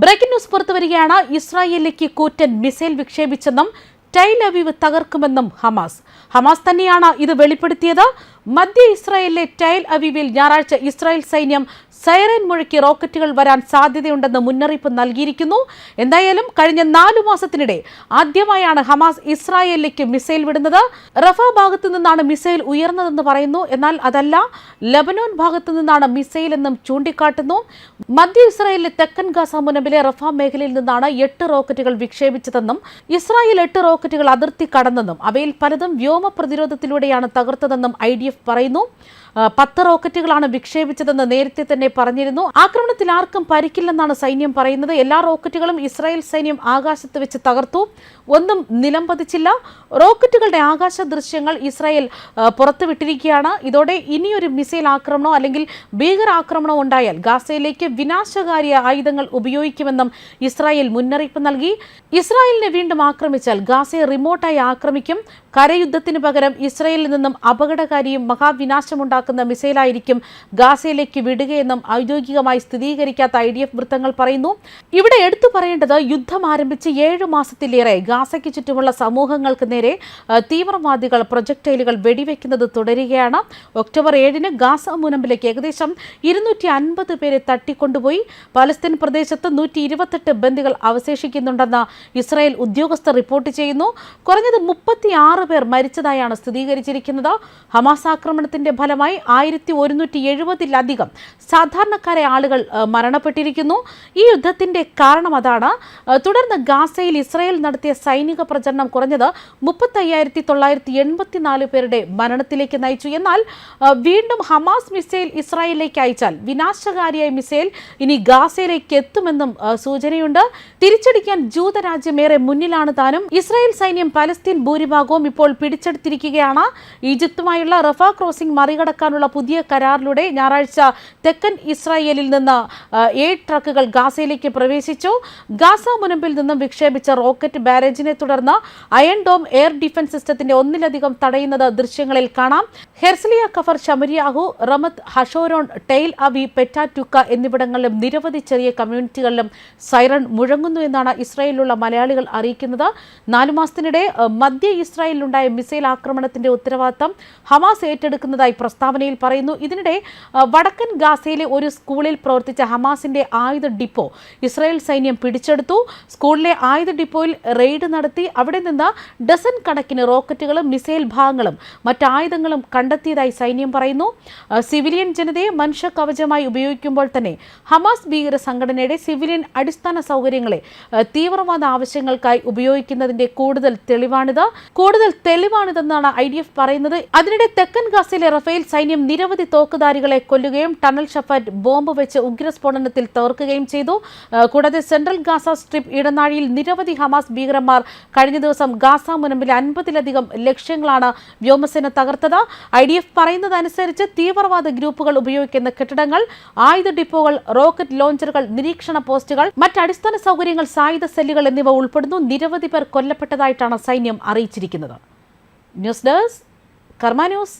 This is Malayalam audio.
ബ്രേക്കിംഗ് ന്യൂസ് പുറത്തുവരികയാണ്. ഇസ്രായേലിലേക്ക് കൂറ്റൻ മിസൈൽ വിക്ഷേപിച്ചെന്നും ടൈൽ അവീവ് തകർക്കുമെന്നും ഹമാസ്. ഹമാസ് തന്നെയാണ് ഇത് വെളിപ്പെടുത്തിയത്. മധ്യ ഇസ്രായേലിലെ ടൈൽ അവീവിൽ ഞായറാഴ്ച ഇസ്രായേൽ സൈന്യം സൈറൻ മുഴക്കി റോക്കറ്റുകൾ വരാൻ സാധ്യതയുണ്ടെന്ന് മുന്നറിയിപ്പ് നൽകിയിരിക്കുന്നു. എന്തായാലും കഴിഞ്ഞ നാലു മാസത്തിനിടെ ആദ്യമായാണ് ഹമാസ് ഇസ്രായേലിലേക്ക് മിസൈൽ വിടുന്നത്. റഫ ഭാഗത്തു നിന്നാണ് മിസൈൽ ഉയർന്നതെന്ന് പറയുന്നു. എന്നാൽ അതല്ല ലബനോൻ ഭാഗത്തു നിന്നാണ് മിസൈൽ എന്നും ചൂണ്ടിക്കാട്ടുന്നു. മധ്യ ഇസ്രായേലിലെ തെക്കൻ ഗാസ മുനമ്പിലെ റഫ മേഖലയിൽ നിന്നാണ് എട്ട് റോക്കറ്റുകൾ വിക്ഷേപിച്ചതെന്നും ഇസ്രായേൽ എട്ട് റോക്കറ്റുകൾ അതിർത്തി കടന്നെന്നും അവയിൽ പലതും വ്യോമ പ്രതിരോധത്തിലൂടെയാണ് തകർത്തതെന്നും ഐ പറയുന്നു. പത്ത് റോക്കറ്റുകളാണ് വിക്ഷേപിച്ചതെന്ന് നേരത്തെ തന്നെ പറഞ്ഞിരുന്നു. ആക്രമണത്തിൽ ആർക്കും പരിക്കില്ലെന്നാണ് സൈന്യം പറയുന്നത്. എല്ലാ റോക്കറ്റുകളും ഇസ്രായേൽ സൈന്യം ആകാശത്ത് വെച്ച് തകർത്തു. ഒന്നും നിലം പതിച്ചില്ല റോക്കറ്റുകളുടെ ആകാശ ദൃശ്യങ്ങൾ ഇസ്രായേൽ പുറത്തുവിട്ടിരിക്കുകയാണ്. ഇതോടെ ഇനിയൊരു മിസൈൽ ആക്രമണമോ അല്ലെങ്കിൽ ഭീകരാക്രമണമോ ഉണ്ടായാൽ ഗാസയിലേക്ക് വിനാശകാരിയ ആയുധങ്ങൾ ഉപയോഗിക്കുമെന്നും ഇസ്രായേൽ മുന്നറിയിപ്പ് നൽകി. ഇസ്രായേലിനെ വീണ്ടും ആക്രമിച്ചാൽ ഗാസയെ റിമോട്ടായി ആക്രമിക്കും. കരയുദ്ധത്തിന് പകരം ഇസ്രായേലിൽ നിന്നും അപകടകാരിയും മഹാവിനാശമുണ്ടാക്കുന്ന മിസൈലായിരിക്കും ഗാസയിലേക്ക് വിടുകയെന്നും ഔദ്യോഗികമായി സ്ഥിരീകരിക്കാത്ത ഐ ഡി എഫ് വൃത്തങ്ങൾ പറയുന്നു. ഇവിടെ എടുത്തു പറയേണ്ടത് യുദ്ധം ആരംഭിച്ച് ഏഴു മാസത്തിലേറെ ഗാസയ്ക്ക് ചുറ്റുമുള്ള സമൂഹങ്ങൾക്ക് നേരെ തീവ്രവാദികൾ പ്രൊജക്ടൈലുകൾ വെടിവെക്കുന്നത് തുടരുകയാണ്. ഒക്ടോബർ ഏഴിന് ഗാസ മുനമ്പിലേക്ക് ഏകദേശം ഇരുന്നൂറ്റി അൻപത് പേരെ തട്ടിക്കൊണ്ടുപോയി. പലസ്തീൻ പ്രദേശത്ത് നൂറ്റി ഇരുപത്തെട്ട് ബന്ദികൾ അവശേഷിക്കുന്നുണ്ടെന്ന് ഇസ്രായേൽ ഉദ്യോഗസ്ഥർ റിപ്പോർട്ട് ചെയ്യുന്നു. കുറഞ്ഞത് മുപ്പത്തിയാറ് പേർ മരിച്ചതായാണ് സ്ഥിരീകരിച്ചിരിക്കുന്നത്. ഹമാസ് ആക്രമണത്തിന്റെ ഫലമായി ആയിരത്തി ഒരുന്നൂറ്റി എഴുപതിലധികം സാധാരണക്കാരെ ആളുകൾ മരണപ്പെട്ടിരിക്കുന്നു. ഈ യുദ്ധത്തിന്റെ കാരണം അതാണ്. തുടർന്ന് ഗാസയിൽ ഇസ്രായേൽ നടത്തിയ സൈനിക പ്രചരണം കുറഞ്ഞത് മുപ്പത്തയ്യായിരത്തി തൊള്ളായിരത്തി പേരുടെ മരണത്തിലേക്ക് നയിച്ചു. എന്നാൽ വീണ്ടും ഹമാസ് മിസൈൽ ഇസ്രായേലിലേക്ക് അയച്ചാൽ വിനാശകാരിയായ മിസൈൽ ഇനി ഗാസയിലേക്ക് എത്തുമെന്നും സൂചനയുണ്ട്. തിരിച്ചടിക്കാൻ ജൂതരാജ്യമേറെ മുന്നിലാണ് താനും. ഇസ്രായേൽ സൈന്യം പലസ്തീൻ ഭൂരിഭാഗവും ഇപ്പോൾ പിടിച്ചെടുത്തിരിക്കുകയാണ്. ഈജിപ്തുമായുള്ള റഫ ക്രോസിംഗ് മറികടക്കാനുള്ള പുതിയ കരാറിലൂടെ ഞായറാഴ്ച തെക്കൻ ഇസ്രായേലിൽ നിന്ന് ഏഴ് ട്രക്കുകൾ ഗാസയിലേക്ക് പ്രവേശിച്ചു. ഗാസ മുനമ്പിൽ നിന്നും വിക്ഷേപിച്ച റോക്കറ്റ് ബാരേജിനെ തുടർന്ന് അയൺ ഡോം എയർ ഡിഫൻസ് സിസ്റ്റത്തിന്റെ ഒന്നിലധികം തടയുന്നത് ദൃശ്യങ്ങളിൽ കാണാം. ഹെർസലിയ കഫർ ഷമരിയാഹു റമത്ത് ഹഷോരോൺ ടെയിൽ അവി പെറ്റാറ്റുക്ക എന്നിവിടങ്ങളിലും നിരവധി ചെറിയ കമ്മ്യൂണിറ്റികളിലും സൈറൺ മുഴങ്ങുന്നു എന്നാണ് ഇസ്രായേലിലുള്ള മലയാളികൾ അറിയിക്കുന്നത്. നാലു മാസത്തിനിടെ മധ്യ ഇസ്രായേലിലുണ്ടായ മിസൈൽ ആക്രമണത്തിന്റെ ഉത്തരവാദിത്തം ഹമാസ് ഏറ്റെടുക്കുന്നതായി പ്രസ്താവനയിൽ പറയുന്നു. ഇതിനിടെ വടക്കൻ ഗാസയിലെ ഒരു സ്കൂളിൽ പ്രവർത്തിച്ച ഹമാസിന്റെ ആയുധ ഡിപ്പോ ഇസ്രായേൽ സൈന്യം പിടിച്ചെടുത്തു. സ്കൂളിലെ ആയുധ ഡിപ്പോയിൽ റെയ്ഡ് നടത്തി. അവിടെ നിന്ന് ഡസൻ കണക്കിന് റോക്കറ്റുകളും മിസൈൽ ഭാഗങ്ങളും മറ്റായുധങ്ങളും കണ്ടെത്തിയതായി സൈന്യം പറയുന്നു. സിവിലിയൻ ജനതയെ മനുഷ്യ കവചമായി ഉപയോഗിക്കുമ്പോൾ തന്നെ ഹമാസ് ഭീകര സംഘടനയുടെ സിവിലിയൻ അടിസ്ഥാന സൗകര്യങ്ങളെ തീവ്രവാദ ആവശ്യങ്ങൾക്കായി ഉപയോഗിക്കുന്നതിന്റെ കൂടുതൽ തെളിവാണിത്. കൂടുതൽ തെളിവാണിതെന്നാണ് ഐ ഡി എഫ് പറയുന്നത്. അതിനിടെ തെക്കൻ ഗാസയിലെ റഫേൽ സൈന്യം നിരവധി തോക്കുധാരികളെ കൊല്ലുകയും ടണൽ ഷഫറ്റ് ബോംബ് വെച്ച് ഉഗ്രസ്ഫോടനത്തിൽ തകർക്കുകയും ചെയ്തു. കൂടാതെ സെൻട്രൽ ഗാസ സ്ട്രിപ്പ് ഇടനാഴിയിൽ നിരവധി ഹമാസ് ഭീകരന്മാർ കഴിഞ്ഞ ദിവസം ഗാസ മുനമ്പിൽ അൻപതിലധികം ലക്ഷ്യങ്ങളാണ് വ്യോമസേന തകർത്തത്. ഐ ഡി എഫ് പറയുന്നതനുസരിച്ച് തീവ്രവാദ ഗ്രൂപ്പുകൾ ഉപയോഗിക്കുന്ന കെട്ടിടങ്ങൾ ആയുധ ഡിപ്പോകൾ റോക്കറ്റ് ലോഞ്ചറുകൾ നിരീക്ഷണ പോസ്റ്റുകൾ മറ്റടിസ്ഥാന സൗകര്യങ്ങൾ സായുധ സെല്ലുകൾ എന്നിവ ഉൾപ്പെടുന്നു. നിരവധി പേർ കൊല്ലപ്പെട്ടതായിട്ടാണ് സൈന്യം അറിയിച്ചിരിക്കുന്നത്. News desk Karma news.